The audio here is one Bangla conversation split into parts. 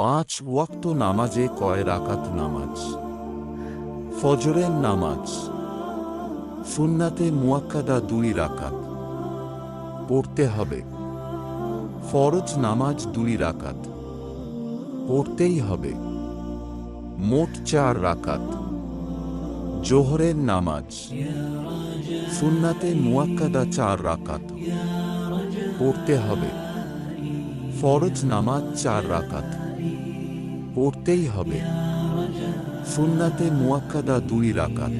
পাঁচ ওয়াক্ত নামাজে কয় রাকাত নামাজ? ফজরের নামাজ। সুন্নাতে মুয়াক্কাদা দুই রাকাত। পড়তে হবে। ফরজ নামাজ দুই রাকাত। পড়তেই হবে। মোট চার রাকাত। জোহরের নামাজ। সুন্নাতে মুয়াক্কাদা চার রাকাত। পড়তে হবে। ফরজ নামাজ চার রাকাত। পড়তেই হবে। সুন্নাতে মুয়াক্কাদা দুই রাকাত।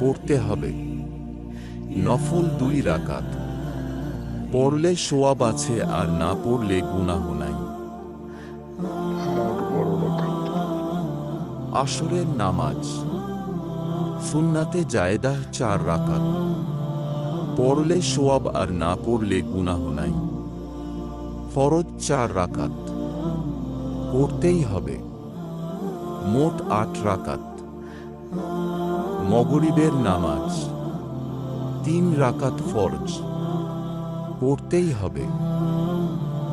পড়তে হবে। নফল দুই রাকাত। পড়লে সোয়াব আছে আর না পড়লে গুনাহ নাই। আসরের নামাজ। সুন্নাতে জায়দাহ চার রাকাত। পড়লে সোয়াব আর না পড়লে গুনাহ নাই। ফরজ চার রাকাত। পড়তেই হবে। মোট আট রাকাত। মগরিবের নামাজ। তিন রাকাত ফরজ। পড়তেই হবে।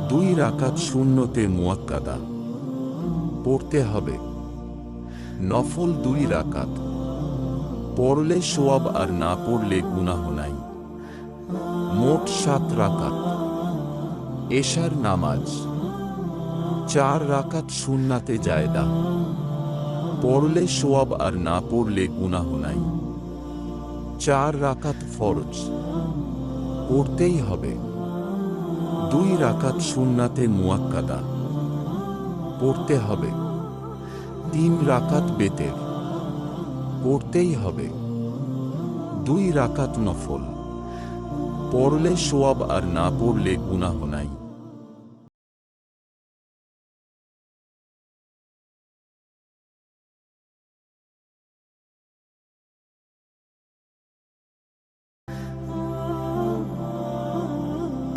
দুই রাকাত শূন্যতে মুয়াক্কাদা। পড়তে হবে। নফল দুই রাকাত। পড়লে সোয়াব আর না পড়লে গুনাহ নাই। মোট সাত রাকাত। এশার নামাজ। চার রাকাত সুন্নাতে জায়দা। পড়লে সোয়াব আর না পড়লে গুনাহ নাই। চার রাকাত ফরজ। পড়তেই হবে। দুই রাকাত সুন্নাতে মুয়াক্কাদা। পড়তে হবে। তিন রাকাত বেতের। পড়তেই হবে। দুই রাকাত নফল। পড়লে সোয়াব আর না পড়লে গুনাহ নাই।